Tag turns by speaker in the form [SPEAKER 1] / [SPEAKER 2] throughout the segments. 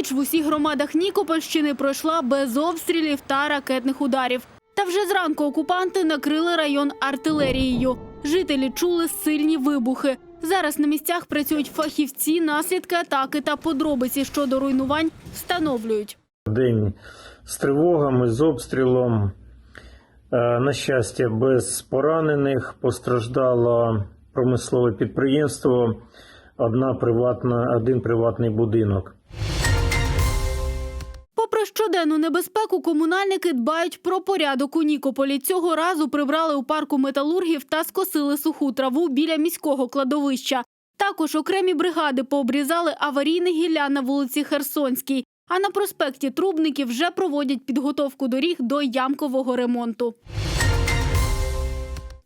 [SPEAKER 1] ніч в усіх громадах Нікопольщини пройшла без обстрілів та ракетних ударів. Та вже зранку окупанти накрили район артилерією. Жителі чули сильні вибухи. Зараз на місцях працюють фахівці, наслідки атаки та подробиці щодо руйнувань встановлюють.
[SPEAKER 2] День з тривогами, з обстрілом. Е, На щастя, без поранених постраждало промислове підприємство, одна приватна, один приватний будинок.
[SPEAKER 1] Попри щоденну небезпеку, комунальники дбають про порядок у Нікополі. Цього разу прибрали у парку металургів та скосили суху траву біля міського кладовища. Також окремі бригади пообрізали аварійне гілля на вулиці Херсонській. А на проспекті Трубників вже проводять підготовку доріг до ямкового ремонту.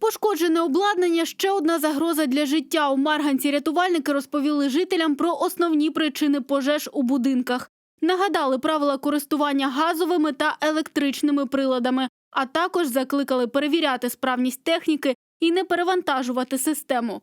[SPEAKER 1] Пошкоджене обладнання ще одна загроза для життя. У Марганці рятувальники розповіли жителям про основні причини пожеж у будинках. Нагадали правила користування газовими та електричними приладами, а також закликали перевіряти справність техніки і не перевантажувати систему.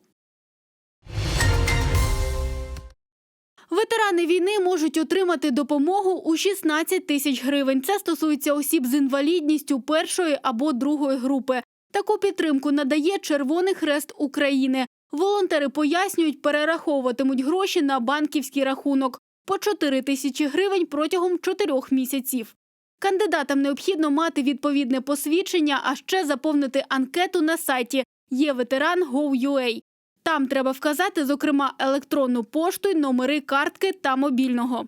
[SPEAKER 1] Ветерани війни можуть отримати допомогу у 16 тисяч гривень. Це стосується осіб з інвалідністю першої або другої групи. Таку підтримку надає Червоний Хрест України. Волонтери пояснюють, перераховуватимуть гроші на банківський рахунок по 4 тисячі гривень протягом 4 місяців. Кандидатам необхідно мати відповідне посвідчення, а ще заповнити анкету на сайті єветеран.gov.ua. Там треба вказати, зокрема, електронну пошту, номери картки та мобільного.